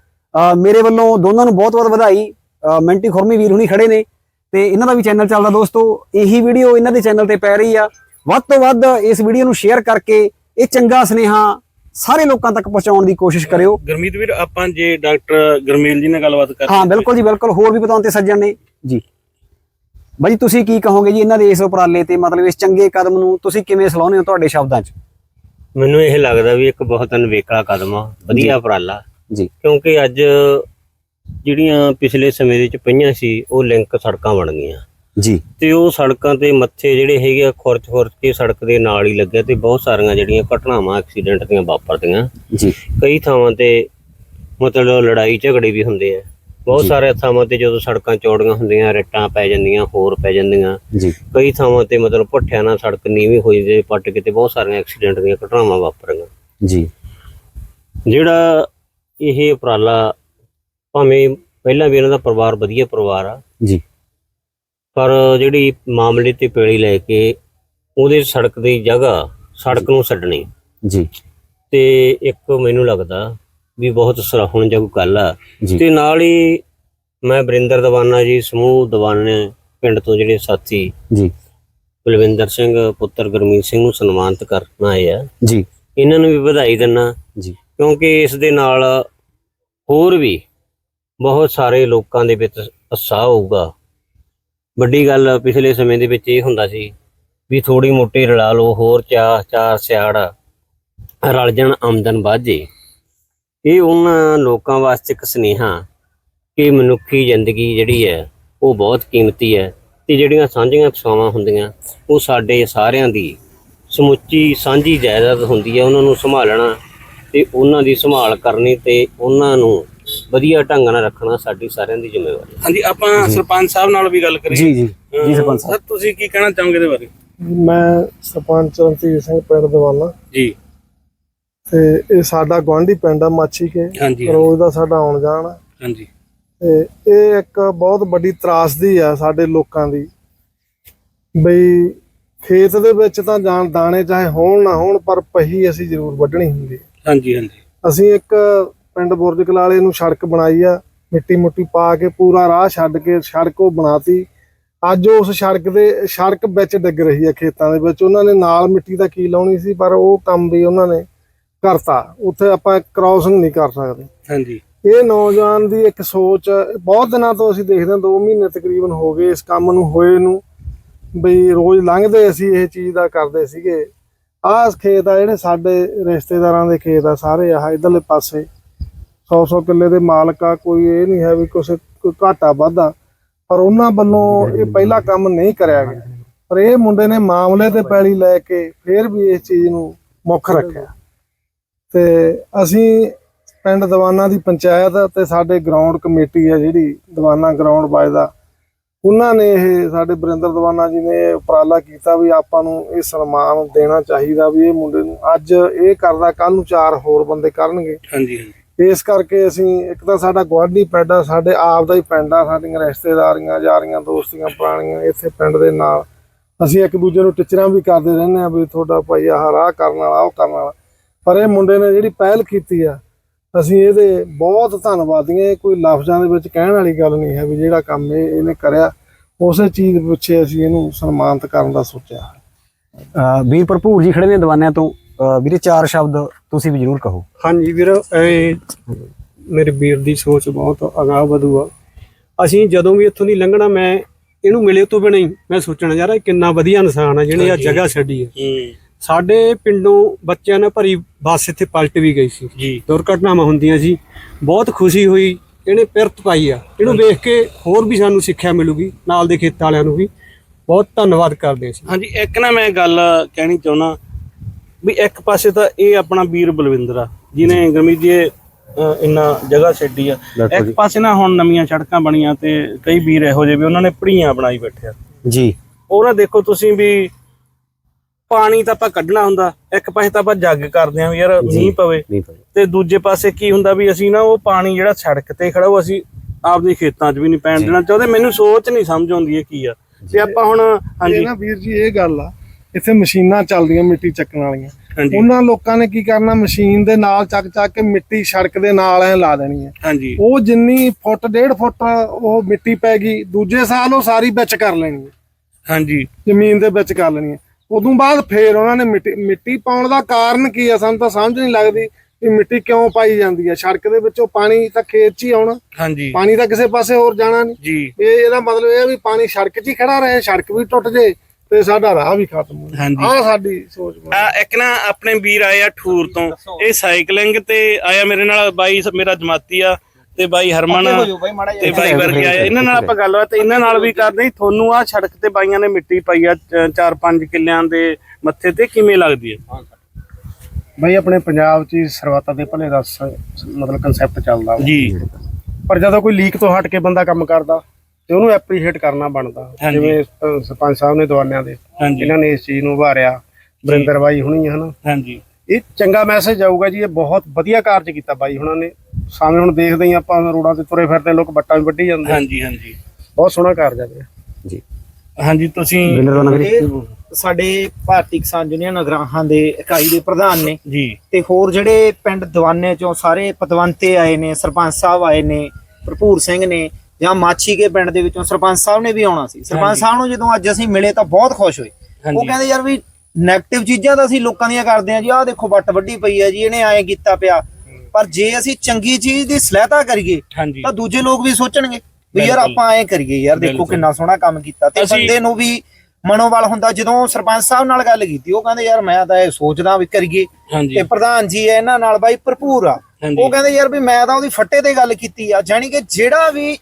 A: ਮੇਰੇ ਵੱਲੋਂ ਦੋਨਾਂ ਨੂੰ ਬਹੁਤ ਬਹੁਤ ਵਧਾਈ। ਮਿੰਟੀ ਖੁਰਮੀ ਵੀਰ ਹੁਣੀ ਖੜੇ ਨੇ ਤੇ ਇਹਨਾਂ ਦਾ ਵੀ ਚੈਨਲ ਚੱਲਦਾ ਦੋਸਤੋ ਇਹੀ ਵੀਡੀਓ ਇਹਨਾਂ ਦੇ ਚੈਨਲ ਤੇ ਪੈ ਰਹੀ ਆ। ਵੱਧ ਤੋਂ ਵੱਧ ਇਸ ਵੀਡੀਓ ਨੂੰ ਸ਼ੇਅਰ ਕਰਕੇ ਇਹ ਚੰਗਾ ਸੁਨੇਹਾ ਸਾਰੇ ਲੋਕਾਂ ਤੱਕ ਪਹੁੰਚਾਉਣ ਦੀ ਕੋਸ਼ਿਸ਼ ਕਰਿਓ।
D: ਗੁਰਮੀਤ ਵੀਰ ਆਪਾਂ ਜੇ ਡਾਕਟਰ ਗਰਮੇਲ ਜੀ ਨਾਲ ਗੱਲਬਾਤ ਕਰ
A: ਹਾਂ ਬਿਲਕੁਲ ਜੀ ਬਿਲਕੁਲ। ਹੋਰ ਵੀ ਬਤਾਉਣ ਤੇ ਸੱਜਣ ਨੇ। ਜੀ। ਬਾਈ ਤੁਸੀਂ ਕੀ ਕਹੋਗੇ ਜੀ ਇਹਨਾਂ ਦੇ ਇਸ ਉਪਰਾਲੇ ਤੇ ਮਤਲਬ ਇਸ ਚੰਗੇ ਕਦਮ ਨੂੰ ਤੁਸੀਂ ਕਿਵੇਂ ਸਲਾਹੁੰਦੇ ਹੋ ਤੁਹਾਡੇ ਸ਼ਬਦਾਂ 'ਚ?
E: ਮੈਨੂੰ ਇਹ ਲੱਗਦਾ ਵੀ ਇੱਕ ਬਹੁਤ ਅਨਵੇਕਲਾ ਕਦਮ ਆ ਵਧੀਆ ਉਪਰਾਲਾ।
A: ਜੀ।
E: ਕਿਉਂਕਿ ਅੱਜ ਜਿਹੜੀਆਂ ਪਿਛਲੇ ਸਮੇਂ ਦੇ ਵਿੱਚ ਪਈਆਂ ਸੀ ਉਹ ਲਿੰਕ ਸੜਕਾਂ ਬਣ ਗਈਆਂ।
A: ਜੀ।
E: ਤੇ ਉਹ ਸੜਕਾਂ ਤੇ ਮੱਥੇ ਜਿਹੜੇ ਹੈਗੇ ਆ ਖੁਰਚ ਖੁਰਚ ਕੇ ਸੜਕ ਦੇ ਨਾਲ ਹੀ ਲੱਗਿਆ ਤੇ ਬਹੁਤ ਸਾਰੀਆਂ ਜਿਹੜੀਆਂ ਘਟਨਾਵਾਂ ਐਕਸੀਡੈਂਟ ਦੀਆਂ ਵਾਪਰਦੀਆਂ।
A: ਜੀ।
E: ਕਈ ਥਾਵਾਂ ਤੇ ਮਤਲਬ ਲੜਾਈ ਝਗੜੇ ਵੀ ਹੁੰਦੇ ਆ। ਬਹੁਤ
A: ਜੀ।
E: ਸਾਰੇ ਥਾਵਾਂ ਤੇ ਜਦੋਂ ਸੜਕਾਂ ਚੌੜੀਆਂ ਹੁੰਦੀਆਂ ਰੱਟਾਂ ਪੈ ਜਾਂਦੀਆਂ ਹੋਰ ਪੈ ਜਾਂਦੀਆਂ।
A: ਜੀ।
E: ਕਈ ਥਾਵਾਂ ਤੇ ਮਤਲਬ ਭੱਠਿਆਂ ਨਾਲ ਸੜਕ ਨੀਵੀਂ ਹੋਈ ਜੇ ਪੱਟ ਕੇ ਤੇ ਬਹੁਤ ਸਾਰੀਆਂ ਐਕਸੀਡੈਂਟ ਦੀਆਂ ਘਟਨਾਵਾਂ ਵਾਪਰੀਆਂ।
A: ਜੀ।
E: ਜਿਹੜਾ ਇਹ ਉਪਰਾਲਾ ਭਾਵੇਂ ਪਹਿਲਾਂ ਵੀ ਇਹਨਾਂ ਦਾ ਪਰਿਵਾਰ ਵਧੀਆ ਪਰਿਵਾਰ ਆ
A: ਜੀ।
E: ਪਰ ਜਿਹੜੀ ਮਾਮਲੇ ਤੇ ਪੇੜੀ ਲੈ ਕੇ ਉਹਦੇ ਸੜਕ ਦੀ ਜਗ੍ਹਾ ਸੜਕ ਨੂੰ ਛੱਡਣੀ।
A: ਜੀ।
E: ਤੇ ਇੱਕ ਮੈਨੂੰ ਲੱਗਦਾ ਵੀ ਬਹੁਤ ਸਰਾਹੁਣਯੋਗ ਗੱਲ ਆ। ਤੇ ਨਾਲ ਹੀ ਮੈਂ ਬਰਿੰਦਰ ਦਵਾਨਾ ਜੀ ਸਮੂਹ ਦਵਾਨੇ ਪਿੰਡ ਤੋਂ ਜਿਹੜੇ ਸਾਥੀ
A: ਜੀ।
E: ਬਲਵਿੰਦਰ ਸਿੰਘ ਪੁੱਤਰ ਗੁਰਮੀਤ ਸਿੰਘ ਨੂੰ ਸਨਮਾਨਿਤ ਕਰਨ ਆਏ ਆ।
A: ਜੀ।
E: ਇਹਨਾਂ ਨੂੰ ਵੀ ਵਧਾਈ ਦਿੰਨਾ।
A: ਜੀ।
E: ਕਿਉਂਕਿ ਇਸ ਦੇ ਨਾਲ ਹੋਰ ਵੀ ਬਹੁਤ ਸਾਰੇ ਲੋਕਾਂ ਦੇ ਵਿੱਚ ਉਤਸ਼ਾਹ ਹੋਊਗਾ। ਵੱਡੀ ਗੱਲ ਪਿਛਲੇ ਸਮੇਂ ਦੇ ਵਿੱਚ ਇਹ ਹੁੰਦਾ ਸੀ ਵੀ ਥੋੜੀ ਮੋਟੀ ਰਲਾ ਲਓ ਹੋਰ ਚਾਰ ਚਾਰ ਸਿਆੜ ਰਲ ਜਾਣ ਆਮਦਨ ਵੱਧ ਇਹ ਉਹਨਾਂ ਲੋਕਾਂ ਵਾਸਤੇ ਇੱਕ ਸੁਨੇਹਾ ਕਿ ਮਨੁੱਖੀ ਜ਼ਿੰਦਗੀ ਜਿਹੜੀ ਹੈ ਉਹ ਬਹੁਤ ਕੀਮਤੀ ਹੈ ਤੇ ਜਿਹੜੀਆਂ ਸਾਂਝੀਆਂ ਪਸਾਵਾਂ ਹੁੰਦੀਆਂ ਉਹ ਸਾਡੇ ਸਾਰਿਆਂ ਦੀ ਸਮੁੱਚੀ ਸਾਂਝੀ ਜਾਇਦਾਦ ਹੁੰਦੀ ਹੈ ਉਹਨਾਂ ਨੂੰ ਸੰਭਾਲਣਾ ਤੇ ਉਹਨਾਂ ਦੀ ਸੰਭਾਲ ਕਰਨੀ ਤੇ ਉਹਨਾਂ ਨੂੰ ਵਧੀਆ ਢੰਗ ਨਾਲ ਰੱਖਣਾ ਸਾਡੀ ਸਾਰਿਆਂ ਦੀ ਜ਼ਿੰਮੇਵਾਰੀ ਹੈ।
D: ਹਾਂਜੀ ਆਪਾਂ ਸਰਪੰਚ ਸਾਹਿਬ ਨਾਲ ਵੀ ਗੱਲ ਕਰੀਏ।
A: ਜੀ ਜੀ। ਜੀ ਸਰਪੰਚ ਸਾਹਿਬ।
D: ਤੁਸੀਂ ਕੀ ਕਹਿਣਾ ਚਾਹੋਗੇ ਇਹਦੇ ਬਾਰੇ?
F: ਮੈਂ ਸਰਪੰਚ ਰਣਧੀਰ ਸਿੰਘ ਪਿੰਡ ਦਵਾਨਾ।
D: ਜੀ।
F: ਤੇ ਇਹ ਸਾਡਾ ਗਵਾਂਢੀ ਪਿੰਡ ਆ ਮਾਛੀ ਕੇ
D: ਹਾਂਜੀ।
F: ਰੋਜ਼ ਦਾ ਸਾਡਾ ਆਉਣ ਜਾਣ। ਆ
D: ਹਾਂਜੀ।
F: ਤੇ ਇਹ ਇੱਕ ਬਹੁਤ ਵੱਡੀ ਤਰਾਸਦੀ ਆ ਸਾਡੇ ਲੋਕਾਂ ਦੀ। ਬਈ ਖੇਤ ਦੇ ਵਿੱਚ ਤਾਂ ਜਾਣ ਦਾਣੇ ਚਾਹੇ ਹੋਣ ਨਾ ਹੋਣ ਪਰ ਪਹੀ ਅਸੀਂ ਜ਼ਰੂਰ ਵੱਢਣੀ ਹੁੰਦੀ ਆ।
D: ਹਾਂਜੀ ਹਾਂਜੀ।
F: ਅਸੀਂ ਇੱਕ ਪਿੰਡ ਬੁਰਜ ਕਲਾਲੇ ਨੂੰ ਸੜਕ ਬਣਾਈ ਆ ਮਿੱਟੀ ਮੁੱਟੀ ਪਾ ਕੇ ਪੂਰਾ ਰਾਹ ਛੱਡ ਕੇ ਸੜਕ ਉਹ ਬਣਾਤੀ। ਅੱਜ ਉਸ ਸੜਕ ਦੇ ਸੜਕ ਵਿੱਚ ਡਿੱਗ ਰਹੀ ਆ ਖੇਤਾਂ ਦੇ ਵਿੱਚ। ਉਹਨਾਂ ਨੇ ਨਾਲ ਮਿੱਟੀ ਦਾ ਕੀ ਲਾਉਣੀ ਸੀ ਪਰ ਉਹ ਕੰਮ ਵੀ ਉਹਨਾਂ ਨੇ ਕਰਤਾ। ਉੱਥੇ ਆਪਾਂ ਕ੍ਰਾਸਿੰਗ ਨਹੀਂ ਕਰ ਸਕਦੇ।
D: ਹਾਂਜੀ।
F: ਇਹ ਨੌਜਵਾਨ ਦੀ ਇੱਕ ਸੋਚ ਬਹੁਤ ਦਿਨਾਂ ਤੋਂ ਅਸੀਂ ਦੇਖਦੇ ਹਾਂ 2 ਮਹੀਨੇ ਤਕਰੀਬਨ ਹੋ ਗਏ ਇਸ ਕੰਮ ਨੂੰ ਹੋਏ ਨੂੰ। ਬਈ ਰੋਜ਼ ਲੰਘਦੇ ਅਸੀਂ ਇਹ ਚੀਜ਼ ਦਾ ਕਰਦੇ ਸੀਗੇ। ਆਹ ਖੇਤ ਆ ਜਿਹੜੇ ਸਾਡੇ ਰਿਸ਼ਤੇਦਾਰਾਂ ਦੇ ਖੇਤ ਆ ਸਾਰੇ ਆਹ ਇਧਰਲੇ ਪਾਸੇ। 100-100 ਕਿੱਲੇ ਦੇ ਮਾਲਕ ਆ ਕੋਈ ਇਹ ਨਹੀਂ ਹੈ ਵੀ ਕੁਛ ਕੋਈ ਘਾਟਾ ਵਾਧਾ। ਪਰ ਉਹਨਾਂ ਵੱਲੋਂ ਇਹ ਪਹਿਲਾ ਕੰਮ ਨਹੀਂ ਕਰਿਆ ਗਿਆ। ਪਰ ਇਹ ਮੁੰਡੇ ਨੇ ਮਾਮਲੇ ਤੇ ਪੈਲੀ ਲੈ ਕੇ ਫਿਰ ਵੀ ਇਸ ਚੀਜ਼ ਨੂੰ ਮੁੱਖ ਰੱਖਿਆ। ਤੇ ਅਸੀਂ ਪਿੰਡ ਦੀਵਾਨਾ ਦੀ ਪੰਚਾਇਤ ਤੇ ਸਾਡੇ ਗਰਾਊਂਡ ਕਮੇਟੀ ਹੈ ਜਿਹੜੀ ਦੀਵਾਨਾ ਗਰਾਊਂਡ ਵੱਜਦਾ ਉਹਨਾਂ ਨੇ ਇਹ ਸਾਡੇ ਬਰਿੰਦਰ ਦੀਵਾਨਾ ਜੀ ਨੇ ਉਪਰਾਲਾ ਕੀਤਾ ਵੀ ਆਪਾਂ ਨੂੰ ਇਹ ਸਨਮਾਨ ਦੇਣਾ ਚਾਹੀਦਾ ਵੀ ਇਹ ਮੁੰਡੇ ਨੂੰ ਅੱਜ ਇਹ ਕਰਦਾ ਕੱਲ ਨੂੰ ਚਾਰ ਹੋਰ ਬੰਦੇ ਕਰਨਗੇ।
D: ਹਾਂਜੀ ਹਾਂਜੀ।
F: ਇਸ ਕਰਕੇ ਅਸੀਂ ਇੱਕ ਤਾਂ ਸਾਡਾ ਗੁਆਂਢੀ ਪਿੰਡ ਆ ਸਾਡੇ ਆਪ ਦਾ ਹੀ ਪਿੰਡ ਆ ਸਾਡੀਆਂ ਰਿਸ਼ਤੇਦਾਰੀਆਂ ਯਾਰੀਆਂ ਦੋਸਤੀਆਂ ਪੁਰਾਣੀਆਂ ਇੱਥੇ ਪਿੰਡ ਦੇ ਨਾਲ। ਅਸੀਂ ਇੱਕ ਦੂਜੇ ਨੂੰ ਟਿਚਰਾਂ ਵੀ ਕਰਦੇ ਰਹਿੰਦੇ ਆ ਵੀ ਤੁਹਾਡਾ ਭਾਈ ਆਹ ਰਾਹ ਕਰਨ ਵਾਲਾ ਉਹ ਕਰਨ ਵਾਲਾ। ਪਰ ਇਹ ਮੁੰਡੇ ਨੇ ਜਿਹੜੀ ਪਹਿਲ ਕੀਤੀ ਆ ਅਸੀਂ ਇਹਦੇ ਬਹੁਤ ਧੰਨਵਾਦੀ ਇਹ ਕੋਈ ਲਫ਼ਜ਼ਾਂ ਦੇ ਵਿੱਚ ਕਹਿਣ ਵਾਲੀ ਗੱਲ ਨਹੀਂ ਹੈ ਵੀ ਜਿਹੜਾ ਕੰਮ ਇਹ ਇਹਨੇ ਕਰਿਆ। ਉਸੇ ਚੀਜ਼ ਪਿੱਛੇ ਅਸੀਂ ਇਹਨੂੰ ਸਨਮਾਨਿਤ ਕਰਨ ਦਾ ਸੋਚਿਆ।
A: ਵੀਰ ਭਰਪੂਰ ਜੀ ਖੜੇ ਨੇ ਦੀਵਾਨਿਆਂ ਤੋਂ। ਵੀਰੇ ਚਾਰ ਸ਼ਬਦ ਤੁਸੀਂ ਵੀ ਜ਼ਰੂਰ ਕਹੋ।
C: ਹਾਂਜੀ ਵੀਰ ਇਹ ਮੇਰੇ ਵੀਰ ਦੀ ਸੋਚ ਬਹੁਤ ਅਗਾਹ ਵਧੂ ਆ। ਅਸੀਂ ਜਦੋਂ ਵੀ ਇੱਥੋਂ ਦੀ ਲੰਘਣਾ ਮੈਂ ਇਹਨੂੰ ਮਿਲੇ ਤੋਂ ਬਿਨਾਂ ਹੀ ਮੈਂ ਸੋਚਣਾ ਯਾਰ ਇਹ ਕਿੰਨਾ ਵਧੀਆ ਇਨਸਾਨ ਆ ਜਿਹਨੇ ਆ ਜਗ੍ਹਾ ਛੱਡੀ ਹੈ
D: ਹੂੰ।
C: ਸਾਡੇ ਪਿੰਡੋਂ ਬੱਚਿਆਂ ਨੇ ਭਰੀ ਬੱਸ ਇੱਥੇ ਪਲਟ ਵੀ ਗਈ ਸੀ।
D: ਜੀ।
C: ਦੁਰਘਟਨਾਵਾਂ ਹੁੰਦੀਆਂ ਸੀ। ਬਹੁਤ ਖੁਸ਼ੀ ਹੋਈ। ਇਹਨੇ ਪਿਰਤ ਪਾਈ ਆ। ਇਹਨੂੰ ਵੇਖ ਕੇ ਹੋਰ ਵੀ ਸਾਨੂੰ ਸਿੱਖਿਆ ਮਿਲੂਗੀ ਨਾਲ ਦੇ ਖੇਤ ਵਾਲਿਆਂ ਨੂੰ ਵੀ। ਬਹੁਤ ਧੰਨਵਾਦ ਕਰਦੇ ਸੀ
D: ਹਾਂਜੀ ਇੱਕ ਨਾ ਮੈਂ ਗੱਲ ਕਹਿਣੀ ਚਾਹੁੰਦਾ ਵੀ ਇੱਕ ਪਾਸੇ ਤਾਂ ਇਹ ਆਪਣਾ ਵੀਰ ਬਲਵਿੰਦਰ ਆ ਜਿਨੇ ਗਰਮੀਤ ਜੀ ਇੰਨਾ ਜਗ੍ਹਾ ਛੱਡੀ ਆ। ਇੱਕ ਪਾਸੇ ਨਾ ਹੁਣ ਨਵੀਆਂ ਸੜਕਾਂ ਬਣੀਆਂ ਤੇ ਕਈ ਵੀਰ ਇਹੋ ਜਿਹੇ ਵੀ ਉਹਨਾਂ ਨੇ ਪੜੀਆਂ ਬਣਾਈ ਬੈਠੇ ਆ।
A: ਜੀ।
D: ਉਹ ਨਾ ਦੇਖੋ ਤੁਸੀਂ ਵੀ ਪਾਣੀ ਤਾਂ ਆਪਾਂ ਕੱਢਣਾ ਹੁੰਦਾ ਇੱਕ ਪਾਸੇ ਤਾਂ ਆਪਾਂ ਜੱਗ ਕਰਦੇ ਆਂ ਵੀ ਯਾਰ ਮੀਂਹ ਪਵੇ।
A: ਨਹੀਂ
D: ਤੇ ਦੂਜੇ ਪਾਸੇ ਕੀ ਹੁੰਦਾ ਵੀ ਅਸੀਂ ਨਾ ਉਹ ਪਾਣੀ ਜਿਹੜਾ ਸੜਕ ਤੇ ਖੜਾ ਉਹ ਅਸੀਂ ਆਪਦੇ ਖੇਤਾਂ 'ਚ ਵੀ ਨਹੀਂ ਪੈਣ ਦੇਣਾ ਚਾਹੁੰਦੇ। ਮੈਨੂੰ ਸੋਚ ਨਹੀਂ ਸਮਝ ਆਉਂਦੀ ਇਹ ਕੀ ਆ। ਤੇ ਆਪਾਂ ਹੁਣ
F: ਇਹ
D: ਹਾਂਜੀ
F: ਨਾ ਵੀਰ ਜੀ ਇਹ ਗੱਲ ਆ ਇੱਥੇ ਮਸ਼ੀਨਾਂ ਚੱਲਦੀਆਂ ਮਿੱਟੀ ਚੱਕਣ ਵਾਲੀਆਂ। ਉਹਨਾਂ ਲੋਕਾਂ ਨੇ ਕੀ ਕਰਨਾ ਮਸ਼ੀਨ ਦੇ ਨਾਲ ਚੱਕ ਚੱਕ ਕੇ ਮਿੱਟੀ ਸੜਕ ਦੇ ਨਾਲ ਐ ਲਾ ਦੇਣੀ ਹੈ।
D: ਹਾਂਜੀ।
F: ਉਹ ਜਿੰਨੀ ਫੁੱਟ ਡੇਢ ਫੁੱਟ ਉਹ ਮਿੱਟੀ ਪੈ ਗਈ ਦੂਜੇ ਸਾਲ ਉਹ ਸਾਰੀ ਵਿੱਚ ਕਰ ਲੈਣੀ ਹੈ।
D: ਹਾਂਜੀ।
F: ਜ਼ਮੀਨ ਦੇ ਵਿੱਚ ਕਰ ਲੈਣੀ ਹੈ। ਉਦੋਂ ਬਾਅਦ ਫੇਰ ਉਹਨਾਂ ਨੇ ਮਿੱਟੀ ਮਿੱਟੀ ਪਾਉਣ ਦਾ ਕਾਰਨ ਕੀ ਹੈ ਸਾਨੂੰ ਤਾਂ ਸਮਝ ਨਹੀਂ ਲੱਗਦੀ ਵੀ ਮਿੱਟੀ ਕਿਉਂ ਪਾਈ ਜਾਂਦੀ ਹੈ ਸੜਕ ਦੇ ਵਿੱਚੋਂ ਪਾਣੀ ਤਾਂ ਖੇਤ 'ਚ ਹੀ ਆਉਣਾ।
D: ਹਾਂਜੀ।
F: ਪਾਣੀ ਤਾਂ ਕਿਸੇ ਪਾਸੇ ਹੋਰ ਜਾਣਾ ਨਹੀਂ।
D: ਜੀ।
F: ਇਹ ਇਹਦਾ ਮਤਲਬ ਇਹ ਆ ਵੀ ਪਾਣੀ ਸੜਕ 'ਚ ਹੀ ਖੜਾ ਰਹੇ ਸੜਕ ਵੀ ਟੁੱਟ ਜੇ ਤੇ ਸਾਡਾ ਰਾਹ ਵੀ ਖਤਮ ਹੋ
D: ਹਾਂਜੀ।
F: ਆਹ ਸਾਡੀ ਸੋਚ।
D: ਆ ਇੱਕ ਨਾ ਆਪਣੇ ਵੀਰ ਆਏ ਆ ਠੂਰ ਤੋਂ। ਇਹ ਸਾਈਕਲਿੰਗ ਤੇ ਆਇਆ ਮੇਰੇ ਨਾਲ ਬਾਈ ਮੇਰਾ ਜਮਾਤੀ ਆ। ਤੇ ਬਾਈ ਹਰਮਨ ਤੇ ਬਾਈ ਵਰਗੇ ਆਏ। ਇਹਨਾਂ ਨਾਲ ਆਪਾਂ ਗੱਲਬਾਤ ਇਹਨਾਂ ਨਾਲ ਵੀ ਕਰਦੇ ਹਾਂ। ਤੁਹਾਨੂੰ ਆ ਸੜਕ ਤੇ ਬਾਈਆਂ ਨੇ ਮਿੱਟੀ ਪਾਈ ਆ 4-5 ਕਿੱਲਿਆਂ ਦੇ ਮੱਥੇ ਤੇ ਕਿਵੇਂ ਲੱਗਦੀ ਹੈ?
C: ਬਈ ਆਪਣੇ ਪੰਜਾਬ 'ਚ ਹੀ ਸਰਵਾਤਾ ਦੇ ਭਲੇ ਦਾ ਸ- ਮਤਲਬ ਕਨਸੈਪਟ ਚੱਲਦਾ ਵਾ।
D: ਜੀ।
C: ਪਰ ਜਦੋਂ ਕੋਈ ਲੀਕ ਤੋਂ ਹਟ ਕੇ ਬੰਦਾ ਕੰਮ ਕਰਦਾ ਤੇ ਉਹਨੂੰ ਐਪਰੀਸ਼ੀਏਟ ਕਰਨਾ ਬਣਦਾ।
D: ਹਾਂਜੀ।
C: ਜਿਵੇਂ ਅ, ਸਰਪੰਚ ਸਾਹਿਬ ਨੇ ਦਵਾਨਿਆਂ ਦੇ।
D: ਹਾਂਜੀ।
C: ਇਹਨਾਂ ਨੇ ਇਸ ਚੀਜ਼ ਨੂੰ ਉਭਾਰਿਆ। ਬਰਿੰਦਰ ਬਾਈ ਹੁਣੀ ਹਨਾ।
D: ਹਾਂਜੀ।
C: ਇਹ ਚੰਗਾ ਮੈਸੇਜ ਆਊਗਾ ਜੀ ਇਹ ਬਹੁਤ ਵਧੀਆ ਕਾਰਜ ਕੀਤਾ ਬਾਈ ਹੁਣਾਂ ਨੇ। ਸਾਹਮਣੇ ਹੁਣ ਦੇਖਦੇ ਹੀ ਆਪਾਂ ਰੋਡਾਂ ਤੇ ਤੁਰੇ ਫਿਰਦੇ ਲੋਕ ਬੱਟਾਂ ਵੀ ਵੱਢੀ ਜਾਂਦੇ
D: ਹਾਂਜੀ ਹਾਂਜੀ।
C: ਬਹੁਤ ਸੋਹਣਾ ਕਾਰਜ ਆ ਵੀਰੇ।
A: ਜੀ।
D: ਹਾਂਜੀ ਤੁਸੀਂ
A: ਵਿਨਰ ਦਾ ਵੀਰੇ।
G: ਸਾਡੇ ਭਾਰਤੀ ਕਿਸਾਨ ਯੂਨੀਅਨ ਅਗਰਾਹਾਂ ਦੇ ਇਕਾਈ ਦੇ ਪ੍ਰਧਾਨ ਨੇ।
D: ਜੀ।
G: ਤੇ ਹੋਰ ਜਿਹੜੇ ਪਿੰਡ ਦੀਵਾਨੇ ਚੋਂ ਸਾਰੇ ਪਤਵੰਤੇ ਆਏ ਨੇ ਸਰਪੰਚ ਸਾਹਿਬ ਆਏ ਨੇ ਭਰਪੂਰ ਸਿੰਘ ਨੇ ਜਾਂ ਮਾਛੀ ਕੇ ਪਿੰਡ ਦੇ ਵਿੱਚੋਂ ਸਰਪੰਚ ਸਾਹਿਬ ਨੇ ਵੀ ਆਉਣਾ ਸੀ। ਸਰਪੰਚ
D: ਹਾਂਜੀ।
G: ਸਾਹਿਬ ਨੂੰ ਜਦੋਂ ਅੱਜ ਅਸੀਂ ਮਿਲੇ ਤਾਂ ਬਹੁਤ ਖੁਸ਼ ਹੋਏ। ਉਹ
D: ਹਾਂਜੀ।
G: ਕਹਿੰਦੇ ਯਾਰ ਵੀ 네ਗੇਟਿਵ ਚੀਜ਼ਾਂ ਤਾਂ ਅਸੀਂ ਲੋਕਾਂ ਦੀਆਂ ਕਰਦੇ ਆ ਜੀ ਆਹ ਦੇਖੋ ਵੱਟ ਵੱਡੀ ਪਈ ਆ ਜੀ ਇਹਨੇ ਐਂ ਕੀਤਾ ਪਿਆ। ਪਰ ਜੇ ਅਸੀਂ ਚੰਗੀ ਚੀਜ਼ ਦੀ ਸਲਾਹਤਾ ਕਰੀਏ
D: ਹਾਂਜੀ।
G: ਤਾਂ ਦੂਜੇ ਲੋਕ ਵੀ ਸੋਚਣਗੇ ਵੀ ਯਾਰ
D: ਬਿਲਕੁਲ।
G: ਆਪਾਂ ਐਂ ਕਰੀਏ ਯਾਰ ਦੇਖੋ
D: ਬਿਲਕੁਲ।
G: ਕਿੰਨਾ ਸੋਹਣਾ ਕੰਮ ਕੀਤਾ। ਤੇ
D: ਅਸੀਂ-
G: ਬੰਦੇ ਨੂੰ ਵੀ ਮਨੋਬਲ ਹੁੰਦਾ ਜਦੋਂ ਸਰਪੰਚ ਸਾਹਿਬ ਨਾਲ ਗੱਲ ਕੀਤੀ ਉਹ ਕਹਿੰਦੇ ਯਾਰ ਮੈਂ ਤਾਂ ਇਹ ਸੋਚਦਾ ਵੀ ਕਰੀਏ।
D: ਹਾਂਜੀ।
G: ਤੇ ਪ੍ਰਧਾਨ ਜੀ ਇਹਨਾਂ ਨਾਲ ਬਾਈ ਭਰਪੂਰ ਆ।
D: ਹਾਂਜੀ।
G: ਉਹ ਕਹਿੰਦੇ ਯਾਰ ਵੀ ਮੈਂ ਤਾਂ ਉਹਦੀ ਫੱਟੇ ਤੇ ਗੱਲ ਕੀਤੀ ਆ ਜਾਨੀ ਕਿ ਜਿਹੜਾ ਵੀ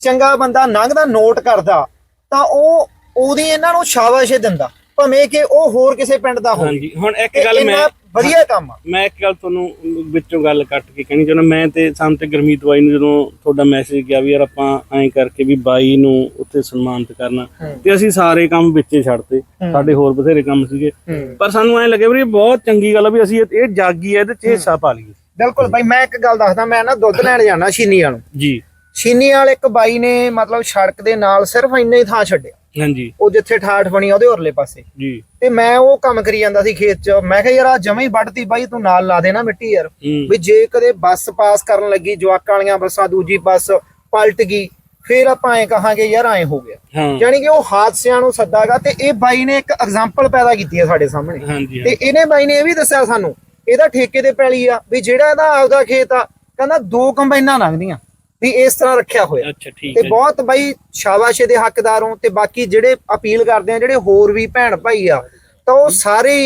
G: ਚੰਗਾ ਬੰਦਾ ਲੰਘਦਾ ਨੋਟ ਕਰਦਾ ਤਾਂ ਉਹ ਉਹਦੀ ਇਹਨਾਂ ਨੂੰ ਸ਼ਾਬਾਸ਼ ਦਿੰਦਾ। ਭਾਵੇਂ ਕਿ ਉਹ ਹੋਰ ਕਿਸੇ ਪਿੰਡ ਦਾ ਹੋਵੇ।
D: ਹਾਂਜੀ ਹੁਣ ਇੱਕ
G: ਤੇ
D: ਗੱਲ ਮੈਂ
G: ਵਧੀਆ ਕੰਮ ਆ।
D: ਮੈਂ ਇੱਕ ਗੱਲ ਤੁਹਾਨੂੰ ਵਿੱਚੋਂ ਗੱਲ ਕੱਟ ਕੇ ਕਹਿਣੀ ਚਾਹੁੰਦਾ ਮੈਂ ਤੇ ਸੰਤ ਗੁਰਮੀਤ ਬਾਈ ਨੂੰ ਜਦੋਂ ਤੁਹਾਡਾ ਮੈਸੇਜ ਗਿਆ ਵੀ ਯਾਰ ਆਪਾਂ ਐਂ ਕਰਕੇ ਵੀ ਬਾਈ ਨੂੰ ਉੱਥੇ ਸਨਮਾਨਿਤ ਕਰਨਾ ਤੇ ਅਸੀਂ ਸਾਰੇ ਕੰਮ ਵਿੱਚੇ ਛੱਡਤੇ। ਸਾਡੇ ਹੋਰ ਬਥੇਰੇ ਕੰਮ ਸੀਗੇ। ਪਰ ਸਾਨੂੰ ਐਂ ਲੱਗਿਆ ਵੀ ਇਹ ਬਹੁਤ ਚੰਗੀ ਗੱਲ ਆ ਵੀ ਅਸੀਂ ਇਹ ਜਾਗੀ ਹੈ ਇਹਦੇ ਚ ਹਿੱਸਾ ਪਾ ਲਈਏ।
G: ਬਿਲਕੁਲ ਬਾਈ ਮੈਂ ਇੱਕ ਗੱਲ ਦੱਸਦਾ ਮੈਂ ਨਾ ਦੁੱਧ ਲੈਣ ਜਾਣਾ ਛੀਨੀ ਵਾਲੋਂ
D: ਜੀ।
G: ਛੀਨੀ ਵਾਲੇ ਇੱਕ ਬਾਈ ਨੇ ਮਤਲਬ ਸੜਕ ਦੇ ਨਾਲ ਸਿਰਫ ਇੰਨਾ ਹੀ ਥਾਂ ਛੱਡਿਆ
D: ਹਾਂਜੀ।
G: ਉਹ ਜਿੱਥੇ ਠਾਠ ਬਣੀ ਆ ਉਹਦੇ ਉਰਲੇ ਪਾਸੇ।
D: ਜੀ।
G: ਤੇ ਮੈਂ ਉਹ ਕੰਮ ਕਰੀ ਜਾਂਦਾ ਸੀ ਖੇਤ 'ਚ। ਮੈਂ ਕਿਹਾ ਯਾਰ ਆ ਜਮੇ ਹੀ ਵੱਢਤੀ ਬਾਈ ਤੂੰ ਨਾਲ ਲਾ ਦੇ ਨਾ ਮਿੱਟੀ ਯਾਰ। ਵੀ ਜੇ ਕਦੇ ਬੱਸ ਪਾਸ ਕਰਨ ਲੱਗੀ ਜਵਾਕਾਂ ਵਾਲੀਆਂ ਬੱਸਾਂ ਦੂਜੀ ਬੱਸ ਪਲਟ ਗਈ ਫੇਰ ਆਪਾਂ ਐ ਕਹਾਂਗੇ ਯਾਰ ਐ ਹੋ ਗਿਆ। ਯਾਨੀ ਕਿ ਉਹ ਹਾਦਸਿਆਂ ਨੂੰ ਸੱਦਾਗਾ ਤੇ ਇਹ ਬਾਈ ਨੇ ਇੱਕ ਐਗਜ਼ਾਮਪਲ ਪੈਦਾ ਕੀਤੀ ਹੈ ਸਾਡੇ ਸਾਹਮਣੇ। ਤੇ ਇਹਨੇ ਬਾਈ ਨੇ ਇਹ ਵੀ ਦੱਸਿਆ ਸਾਨੂੰ ਇਹਦਾ ਠੇਕੇ ਤੇ ਪੈਲੀ ਆ ਵੀ ਜਿਹੜਾ ਇਹਦਾ ਆਪਦਾ ਖੇਤ ਆ ਕਹਿੰਦਾ ਦੋ ਕੰਬਾਈਨਾਂ ਲੰਘਦੀਆਂ। ਵੀ ਇਸ ਤਰ੍ਹਾਂ ਰੱਖਿਆ ਹੋਇਆ।
D: ਅੱਛਾ ਠੀਕ
G: ਤੇ ਬਹੁਤ ਬਾਈ ਸ਼ਾਬਾਸ਼ ਦੇ ਹੱਕਦਾਰ ਹੋ ਤੇ ਬਾਕੀ ਜਿਹੜੇ ਅਪੀਲ ਕਰਦੇ ਆ ਜਿਹੜੇ ਹੋਰ ਵੀ ਭੈਣ ਭਾਈ ਆ ਤਾਂ ਉਹ ਸਾਰੇ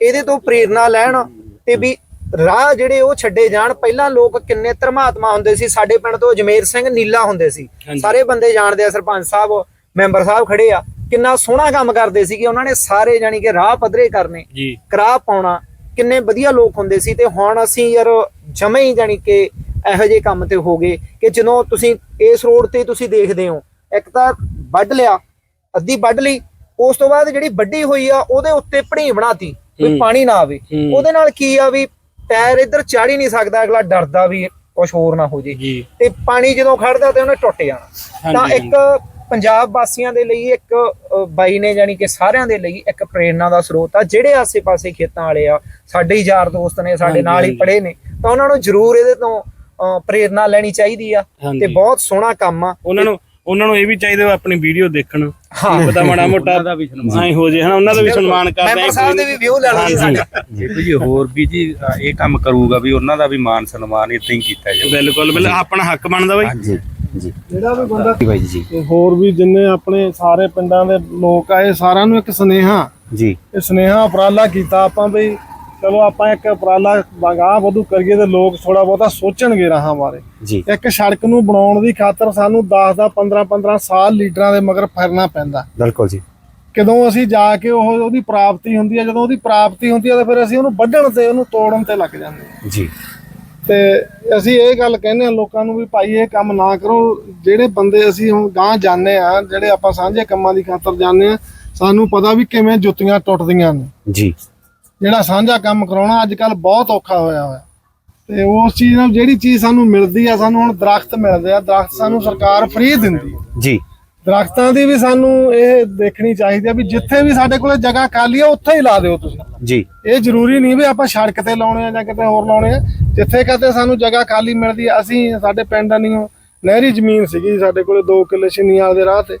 G: ਇਹਦੇ ਤੋਂ ਪ੍ਰੇਰਣਾ ਲੈਣ ਤੇ ਵੀ ਰਾਹ ਜਿਹੜੇ ਉਹ ਛੱਡੇ ਜਾਣ। ਪਹਿਲਾਂ ਲੋਕ ਕਿੰਨੇ ਧਰਮਾਤਮਾ ਹੁੰਦੇ ਸੀ ਸਾਡੇ ਪਿੰਡ ਤੋਂ ਅਜਮੇਰ ਸਿੰਘ ਨੀਲਾ ਹੁੰਦੇ ਸੀ। ਸਾਰੇ ਬੰਦੇ ਜਾਣਦੇ ਆ ਸਰਪੰਚ ਸਾਹਿਬ ਮੈਂਬਰ ਸਾਹਿਬ ਖੜੇ ਆ। ਕਿੰਨਾ ਸੋਹਣਾ ਕੰਮ ਕਰਦੇ ਸੀਗੇ ਉਹਨਾਂ ਨੇ ਸਾਰੇ ਜਾਨੀ ਕਿ ਰਾਹ ਪੱਧਰੇ ਕਰਨੇ
D: ਜੀ।
G: ਕਰਾਹ ਪਾਉਣਾ ਕਿੰਨੇ ਵਧੀਆ ਲੋਕ ਹੁੰਦੇ ਸੀ ਤੇ ਹੁਣ ਅਸੀਂ ਯਾਰ ਜਮੇ ਹੀ ਜਾਨੀ ਕਿ ਇਹੋ ਜਿਹੇ ਕੰਮ ਤੇ ਹੋ ਗਏ ਕਿ ਜਦੋਂ ਤੁਸੀਂ ਇਸ ਰੋਡ ਤੇ ਤੁਸੀਂ ਦੇਖਦੇ ਹੋ ਇੱਕ ਤਾਂ ਵੱਢ ਲਿਆ ਅੱਧੀ ਵੱਢ ਲਈ ਉਸ ਤੋਂ ਬਾਅਦ ਜਿਹੜੀ ਵੱਡੀ ਹੋਈ ਆ ਉਹਦੇ ਉੱਤੇ ਭੜੀ ਬਣਾਤੀ ਵੀ
D: ਹੂੰ।
G: ਪਾਣੀ ਨਾ ਆਵੇ। ਉਹਦੇ ਨਾਲ ਕੀ ਆ ਵੀ ਟਾਇਰ ਇੱਧਰ ਚੜ ਹੀ ਨਹੀਂ ਸਕਦਾ ਅਗਲਾ ਡਰਦਾ ਵੀ ਕੁਝ ਹੋਰ ਨਾ ਹੋ ਜੇ। ਤੇ ਪਾਣੀ ਜਦੋਂ ਖੜਦਾ ਤੇ ਉਹਨੇ ਟੁੱਟ ਜਾਣਾ। ਤਾਂ ਇੱਕ ਪੰਜਾਬ ਵਾਸੀਆਂ ਦੇ ਲਈ ਇੱਕ ਬਾਈ ਨੇ ਜਾਨੀ ਕਿ ਸਾਰਿਆਂ ਦੇ ਲਈ ਇੱਕ ਪ੍ਰੇਰਣਾ ਦਾ ਸਰੋਤ ਆ। ਜਿਹੜੇ ਆਸੇ-ਪਾਸੇ ਖੇਤਾਂ ਵਾਲੇ ਆ ਸਾਡੇ ਹੀ ਯਾਰ ਦੋਸਤ ਨੇ ਸਾਡੇ ਨਾਲ ਹੀ। ਪੜ੍ਹੇ ਨੇ ਤਾਂ ਉਹਨਾਂ ਨੂੰ ਜ਼ਰੂਰ ਇਹਦੇ ਤੋਂ ਪ੍ਰੇਰਣਾ ਲੈਣੀ ਚਾਹੀਦੀ ਆ। ਤੇ ਬਹੁਤ ਸੋਹਣਾ ਕੰਮ ਆ।
D: ਉਹਨਾਂ ਨੂੰ ਉਹਨਾਂ ਨੂੰ ਇਹ ਵੀ ਚਾਹੀਦਾ ਵੀ ਆਪਣੀ ਵੀਡੀਓ ਦੇਖਣ।
G: ਹਾਂ।
D: ਪਤਾ ਮਾੜਾ ਮੋਟਾ ਐਂ ਹੋ ਜੇ ਹਨਾ ਉਹਨਾਂ ਦਾ ਵੀ ਸਨਮਾਨ ਕਰਦੇ
G: ਮੈਂਬਰ ਸਾਹਿਬ ਦੇ ਵੀ ਵਿਊ ਲੈ ਲਓ ਜੀ ਸਾਡਾ।
H: ਜੀ ਹੋਰ ਵੀ ਜੀ ਇਹ ਕੰਮ ਕਰੂਗਾ ਵੀ ਉਹਨਾਂ ਦਾ ਵੀ ਮਾਨ ਸਨਮਾਨ ਇਦਾਂ ਹੀ ਕੀਤਾ ਜਾਊ
D: ਬਿਲਕੁਲ ਬਿਲਕੁਲ ਆਪਣਾ ਹੱਕ ਬਣਦਾ ਬਾਈ।
A: ਜੀ। ਜੀ
F: ਜਿਹੜਾ ਵੀ ਬੰਦਾ
A: ਜੀ ਬਾਈ ਜੀ।
F: ਤੇ ਹੋਰ ਵੀ ਜਿੰਨੇ ਆਪਣੇ ਸਾਰੇ ਪਿੰਡਾਂ ਦੇ ਲੋਕ ਆਏ ਸਾਰਿਆਂ ਨੂੰ ਇੱਕ ਸੁਨੇਹਾ।
A: ਜੀ।
F: ਇਹ ਸੁਨੇਹਾ ਉਪਰਾਲਾ ਕੀਤਾ ਆਪਾਂ ਵੀ ਚਲੋ ਆਪਾਂ ਇੱਕ ਉਪਰਾਲਾ ਬਾਗਾ ਵਧੂ ਕਰੀਏ ਤੇ ਲੋਕ ਥੋੜਾ ਬਹੁਤਾ ਸੋਚਣਗੇ ਰਾਹਾਂ ਬਾਰੇ।
A: ਜੀ।
F: ਇੱਕ ਸੜਕ ਨੂੰ ਬਣਾਉਣ ਦੀ ਖਾਤਰ ਸਾਨੂੰ 10 ਦਾ 15 15 ਸਾਲ ਲੀਡਰਾਂ ਦੇ ਮਗਰ ਫਿਰਨਾ ਪੈਂਦਾ।
A: ਬਿਲਕੁਲ ਜੀ।
F: ਕਦੋਂ ਅਸੀਂ ਜਾ ਕੇ ਉਹ ਉਹਦੀ ਪ੍ਰਾਪਤੀ ਹੁੰਦੀ ਹੈ ਜਦੋਂ ਉਹਦੀ ਪ੍ਰਾਪਤੀ ਹੁੰਦੀ ਹੈ ਤਾਂ ਫਿਰ ਅਸੀਂ ਉਹਨੂੰ ਵੱਢਣ ਤੇ ਉਹਨੂੰ ਤੋੜਨ ਤੇ ਲੱਗ ਜਾਂਦੇ ਹਾਂ।
A: ਜੀ।
F: ਤੇ ਅਸੀਂ ਇਹ ਗੱਲ ਕਹਿੰਦੇ ਆ ਲੋਕਾਂ ਨੂੰ ਵੀ ਭਾਈ ਇਹ ਕੰਮ ਨਾ ਕਰੋ। ਜਿਹੜੇ ਬੰਦੇ ਅਸੀਂ ਹੁਣ ਗਾਂ ਜਾਂਦੇ ਆ ਜਿਹੜੇ ਆਪਾਂ ਸਾਂਝੇ ਕੰਮਾਂ ਦੀ ਖਾਤਰ ਜਾਂਦੇ ਆ ਸਾਨੂੰ ਪਤਾ ਵੀ ਕਿਵੇਂ ਜੁੱਤੀਆਂ ਟੁੱਟਦੀਆਂ ਨੇ।
A: ਜੀ।
F: ਜਿਹੜਾ ਸਾਂਝਾ ਕੰਮ ਕਰਾਉਣਾ ਅੱਜ ਕੱਲ ਬਹੁਤ ਔਖਾ ਹੋਇਆ ਹੋਇਆ। ਤੇ ਉਸ ਚੀਜ਼ ਨਾਲ ਜਿਹੜੀ ਚੀਜ਼ ਸਾਨੂੰ ਮਿਲਦੀ ਆ ਸਾਨੂੰ ਹੁਣ ਦਰਖਤ ਮਿਲਦੇ ਆ ਦਰਖਤ ਸਾਨੂੰ ਸਰਕਾਰ ਫ੍ਰੀ ਦਿੰਦੀ
A: ਜੀ।
F: ਦਰਖਤਾਂ ਦੀ ਵੀ ਸਾਨੂੰ ਇਹ ਦੇਖਣੀ ਚਾਹੀਦੀ ਆ ਵੀ ਜਿੱਥੇ ਵੀ ਸਾਡੇ ਕੋਲੇ ਜਗ੍ਹਾ ਖਾਲੀ ਆ ਉੱਥੇ ਹੀ ਲਾ ਦਿਓ ਤੁਸੀਂ।
A: ਜੀ।
F: ਇਹ ਜ਼ਰੂਰੀ ਨਹੀਂ ਵੀ ਆਪਾਂ ਸੜਕ ਤੇ ਲਾਉਣੇ ਆ ਜਾਂ ਕਿਤੇ ਹੋਰ ਲਾਉਣੇ ਆ। ਜਿੱਥੇ ਕਦੇ ਸਾਨੂੰ ਜਗ੍ਹਾ ਖਾਲੀ ਮਿਲਦੀ ਆ ਅਸੀਂ ਸਾਡੇ ਪਿੰਡ ਨਹੀਂ ਨਹਿਰੀ ਜ਼ਮੀਨ ਸੀਗੀ ਸਾਡੇ ਕੋਲੇ 2 ਕਿੱਲੇ ਛਿੰਨੀਆਂ ਦੇ ਰਾਹ ਤੇ।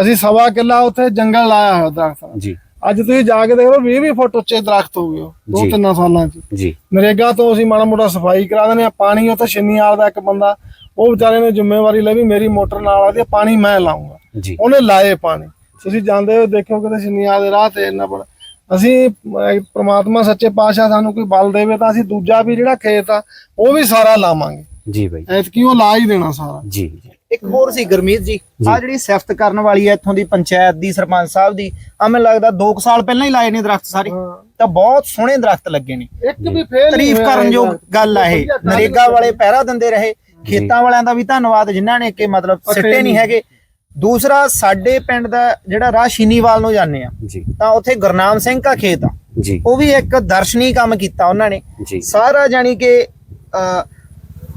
F: ਅਸੀਂ ਸਵਾ ਕਿੱਲਾ ਉੱਥੇ ਜੰਗਲ ਲਾਇਆ ਹੋਇਆ ਦਰਖਤਾਂ।
A: ਜੀ।
F: ਅੱਜ ਤੁਸੀਂ ਜਾ ਕੇ ਦੇਖ ਲਓ 20 20 ਫੁੱਟ ਉੱਚੇ ਦਰਖਤ ਹੋ ਗਏ ਦੋ। ਤਿੰਨ ਸਾਲਾਂ 'ਚ।
A: ਜੀ।
F: ਨਰੇਗਾ ਤੋਂ ਅਸੀਂ ਮਾੜਾ ਮੋਟਾ ਸਫ਼ਾਈ ਕਰਾ ਦਿੰਦੇ ਆ ਪਾਣੀ ਉੱਥੇ ਛਿੰਨੀਆਲ ਦਾ ਇੱਕ ਬੰਦਾ ਉਹ ਵਿਚਾਰੇ ਨੇ ਜ਼ਿੰਮੇਵਾਰੀ ਲਈ ਵੀ ਮੇਰੀ ਮੋਟਰ ਨਾਲ ਆਦੀ ਪਾਣੀ ਮੈਂ ਲਾਉਂਗਾ
A: ਜੀ।
F: ਉਹਨੇ ਲਾਏ ਪਾਣੀ। ਤੁਸੀਂ ਜਾਂਦੇ ਹੋ ਦੇਖਿਓ ਕਿਤੇ ਛਿੰਨੀਆਲ ਦੇ ਰਾਹ ਤੇ ਇੰਨਾ ਬੜਾ ਅਸੀਂ ਪ੍ਰਮਾਤਮਾ ਸੱਚੇ ਪਾਤਸ਼ਾਹ ਸਾਨੂੰ ਕੋਈ ਬਲ ਦੇਵੇ ਤਾਂ ਅਸੀਂ ਦੂਜਾ ਵੀ ਜਿਹੜਾ ਖੇਤ ਆ ਉਹ ਵੀ ਸਾਰਾ ਲਾਵਾਂਗੇ।
A: ਜੀ ਬਾਈ।
F: ਐਤਕੀ ਉਹ ਲਾ ਹੀ ਦੇਣਾ ਸਾਰਾ।
A: ਜੀ
G: ਇੱਕ ਹੋਰ ਸੀ ਗੁਰਮੀਤ ਜੀ ਆ ਜਿਹੜੀ ਸਿਫਤ ਕਰਨ ਵਾਲੀ ਹੈ ਇੱਥੋਂ ਦੀ ਪੰਚਾਇਤ ਦੀ ਸਰਪੰਚ ਸਾਹਿਬ ਦੀ ਆ ਮੈਨੂੰ ਲੱਗਦਾ 2 ਸਾਲ ਪਹਿਲਾਂ ਹੀ ਲਾਏ ਨੇ ਦਰਖਤ ਸਾਰੇ। ਤਾਂ ਬਹੁਤ ਸੋਹਣੇ ਦਰਖਤ ਲੱਗੇ ਨੇ।
F: ਇੱਕ ਵੀ ਫੇਲ
G: ਤਾਰੀਫ ਕਰਨ ਜੋ ਗੱਲ ਆ ਇਹ। ਨਰੇਗਾ ਵਾਲੇ ਪਹਿਰਾ ਦਿੰਦੇ ਰਹੇ। ਖੇਤਾਂ ਵਾਲਿਆਂ ਦਾ ਵੀ ਧੰਨਵਾਦ ਜਿਨ੍ਹਾਂ ਨੇ ਕਿ ਮਤਲਬ ਸਿੱਟੇ ਨਹੀਂ। ਹੈਗੇ। ਦੂਸਰਾ ਸਾਡੇ ਪਿੰਡ ਦਾ ਜਿਹੜਾ ਰਾਹ ਸ਼ੀਨੀਵਾਲ ਨੂੰ ਜਾਂਦੇ ਆ
A: ਜੀ।
G: ਤਾਂ ਉੱਥੇ ਗੁਰਨਾਮ ਸਿੰਘ ਦਾ ਖੇਤ ਆ।
A: ਜੀ।
G: ਉਹ ਵੀ ਇੱਕ ਦਰਸ਼ਨੀ ਕੰਮ ਕੀਤਾ ਉਹਨਾਂ ਨੇ। ਸਾਰਾ ਜਾਨੀ ਕਿ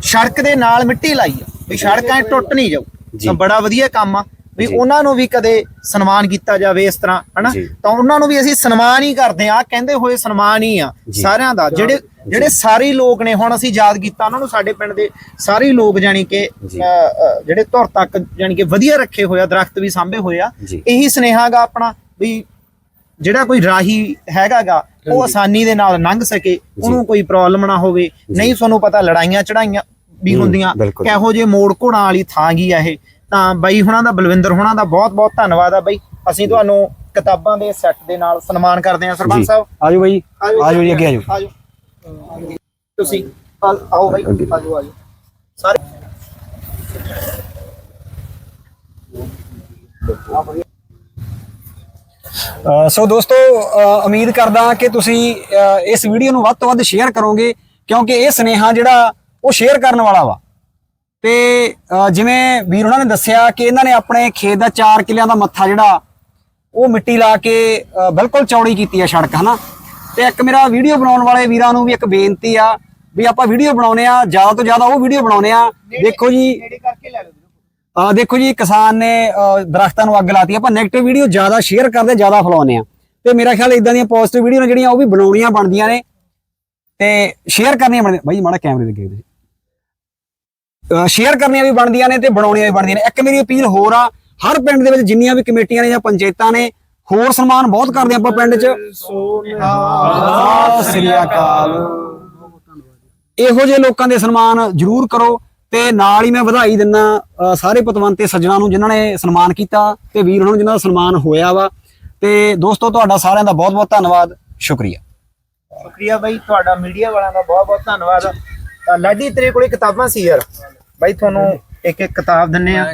G: ਸੜਕ ਦੇ ਨਾਲ ਮਿੱਟੀ ਲਾਈ ਆ। ਵੀ ਸੜਕਾਂ ਟੁੱਟ ਨਹੀਂ ਜਾਊ। ਤਾਂ ਬੜਾ ਵਧੀਆ ਕੰਮ ਆ। ਵੀ। ਉਹਨਾਂ ਨੂੰ ਵੀ ਕਦੇ ਸਨਮਾਨ ਕੀਤਾ ਜਾਵੇ ਇਸ ਤਰ੍ਹਾਂ ਹਨਾ। ਤਾਂ ਉਹਨਾਂ ਨੂੰ ਵੀ ਅਸੀਂ ਸਨਮਾਨ ਹੀ ਕਰਦੇ ਆ। ਕਹਿੰਦੇ ਹੋਏ ਸਨਮਾਨ ਹੀ ਆ। ਸਾਰਿਆਂ ਦਾ। ਜਿਹੜੇ ਜਿਹੜੇ ਸਾਰੇ ਲੋਕ ਨੇ ਹੁਣ ਅਸੀਂ ਯਾਦ ਕੀਤਾ ਉਹਨਾਂ ਨੂੰ ਸਾਡੇ ਪਿੰਡ ਦੇ ਸਾਰੇ ਲੋਕ ਜਾਨੀ ਕਿ
A: ਜੀ।
G: ਜਿਹੜੇ ਧੁਰ ਤੱਕ ਜਾਨੀ ਕਿ ਵਧੀਆ ਰੱਖੇ ਹੋਇਆ ਦਰਖਤ ਵੀ ਸਾਂਭੇ ਹੋਏ ਆ
A: ਜੀ।
G: ਇਹੀ ਸੁਨੇਹਾ ਗਾ ਆਪਣਾ ਵੀ ਜਿਹੜਾ ਕੋਈ ਰਾਹੀ ਹੈਗਾਗਾ ਉਹ ਆਸਾਨੀ ਦੇ ਨਾਲ ਲੰਘ ਸਕੇ ਉਹਨੂੰ ਕੋਈ ਪ੍ਰੋਬਲਮ ਨਾ ਹੋਵੇ। ਨਹੀਂ ਤੁਹਾਨੂੰ ਪਤਾ ਲੜਾਈਆਂ ਚੜਾਈਆਂ ਵੀ ਹੁੰਦੀਆਂ। ਕਿਹੋ ਜਿਹੇ ਮੋੜ ਘੋੜਾਂ ਵਾਲੀ ਥਾਂ ਗਈ ਆ ਇਹ? ਤਾਂ ਬਾਈ ਹੁਣਾਂ ਦਾ ਬਲਵਿੰਦਰ ਹੁਣਾਂ ਦਾ ਬਹੁਤ ਬਹੁਤ ਧੰਨਵਾਦ ਆ ਬਾਈ। ਅਸੀਂ ਤੁਹਾਨੂੰ ਕਿਤਾਬਾਂ ਦੇ ਸੈੱਟ ਦੇ ਨਾਲ ਸਨਮਾਨ ਕਰਦੇ ਹਾਂ ਸਰਪੰਚ
A: ਜੀ।
G: ਸਾਹਿਬ।
A: ਆਜੋ ਬਾਈ। ਆਜੋ ਜੀ ਅੱਗੇ ਆਜੋ।
G: ਆਜੋ। ਤੁਸੀਂ ਆ- ਆਓ ਬਾਈ
A: ਅੱਗੇ।
G: ਆਜੋ ਆਜੋ। ਸਾਰੇ
A: ਅ, ਸੋ ਦੋਸਤੋ ਉਮੀਦ ਕਰਦਾ ਕਿ ਤੁਸੀਂ ਇਸ ਵੀਡੀਓ ਨੂੰ ਵੱਧ ਤੋਂ ਵੱਧ ਸ਼ੇਅਰ ਕਰੋਗੇ ਕਿਉਂਕਿ ਇਹ ਸੁਨੇਹਾ ਜਿਹੜਾ ਉਹ ਸ਼ੇਅਰ ਕਰਨ ਵਾਲਾ ਵਾ। ਤੇ ਜਿਵੇਂ ਵੀਰ ਉਹਨਾਂ ਨੇ ਦੱਸਿਆ ਕਿ ਇਹਨਾਂ ਨੇ ਆਪਣੇ ਖੇਤ ਦਾ 4 ਕਿੱਲਿਆਂ ਦਾ ਮੱਥਾ ਜਿਹੜਾ ਉਹ ਮਿੱਟੀ ਲਾ ਕੇ ਬਿਲਕੁਲ ਚੌੜੀ ਕੀਤੀ ਆ ਸੜਕ ਹਨਾ? ਤੇ ਇੱਕ ਮੇਰਾ ਵੀਡੀਓ ਬਣਾਉਣ ਵਾਲੇ ਵੀਰਾਂ ਨੂੰ ਵੀ ਇੱਕ ਬੇਨਤੀ ਆ ਵੀ ਆਪਾਂ ਵੀਡੀਓ ਬਣਾਉਨੇ ਆ ਜ਼ਿਆਦਾ ਤੋਂ ਜ਼ਿਆਦਾ ਉਹ ਵੀਡੀਓ ਬਣਾਉਨੇ ਆ। ਦੇਖੋ ਜੀ। ਆ ਦੇਖੋ ਜੀ ਕਿਸਾਨ ਨੇ ਦਰਖਤਾਂ ਨੂੰ ਅੱਗ ਲਾਤੀ। ਆਪਾਂ 네ਗੇਟਿਵ ਵੀਡੀਓ ਜ਼ਿਆਦਾ ਸ਼ੇਅਰ ਕਰਦੇ ਜ਼ਿਆਦਾ ਫਲਾਉਂਦੇ ਆ। ਤੇ ਮੇਰਾ ਖਿਆਲ ਇਦਾਂ ਦੀਆਂ ਪੋਜ਼ਿਟਿਵ ਵੀਡੀਓ ਨੇ ਜਿਹੜੀਆਂ ਉਹ ਵੀ ਬਣਾਉਣੀਆਂ ਬਣਦੀਆਂ ਨੇ। ਤੇ ਸ਼ੇਅਰ ਕਰਨੀਆਂ ਬਣਦੀਆਂ। ਬਾਈ ਮਾੜਾ ਕੈਮਰੇ ਦੇ ਤੁਸੀਂ ਸ਼ੇਅਰ ਕਰਨੀਆਂ ਵੀ ਬਣਦੀਆਂ ਨੇ ਤੇ ਬਣਾਉਣੀਆਂ ਵੀ ਬਣਦੀਆਂ ਨੇ। ਇੱਕ ਮੇਰੀ ਅਪੀਲ ਹੋਰ ਆ ਹਰ ਪਿੰਡ ਦੇ ਵਿੱਚ ਜਿੰਨੀਆਂ ਵੀ ਕਮੇਟੀਆਂ ਨੇ ਜਾਂ ਪੰਚਾਇਤਾਂ ਨੇ ਹੋਰ ਸਨਮਾਨ ਬਹੁਤ ਕਰਦੇ ਆਪਾਂ ਪਿੰਡ 'ਚ। ਸਤਿ ਸ੍ਰੀ ਅਕਾਲ। ਇਹੋ ਜਿਹੇ ਲੋਕਾਂ ਦੇ ਸਨਮਾਨ ਜ਼ਰੂਰ ਕਰੋ ਤੇ ਨਾਲ ਹੀ ਮੈਂ ਵਧਾਈ ਦਿੰਨਾ ਸਾਰੇ ਪਤਵੰਤੇ ਸੱਜਣਾ ਨੂੰ ਜਿਨ੍ਹਾਂ ਨੇ ਸਨਮਾਨ ਕੀਤਾ ਤੇ ਵੀਰ ਨੂੰ ਜਿਨ੍ਹਾਂ ਦਾ ਸਨਮਾਨ ਹੋਇਆ ਵਾ। ਤੇ ਦੋਸਤੋ ਤੁਹਾਡਾ ਸਾਰਿਆਂ ਦਾ ਬਹੁਤ ਬਹੁਤ ਧੰਨਵਾਦ। ਸ਼ੁਕਰੀਆ।
G: ਸ਼ੁਕਰੀਆ ਬਾਈ ਤੁਹਾਡਾ ਮੀਡੀਆ ਵਾਲਿਆਂ ਦਾ ਬਹੁਤ ਬਹੁਤ ਧੰਨਵਾਦ ਲਾਡੀ ਤੇਰੇ ਕੋਲੇ ਕਿਤਾਬਾਂ ਸੀ ਯਾਰ। ਬਾਈ ਤੁਹਾਨੂੰ ਇੱਕ ਇੱਕ ਕਿਤਾਬ ਦਿੰਨੇ ਆ।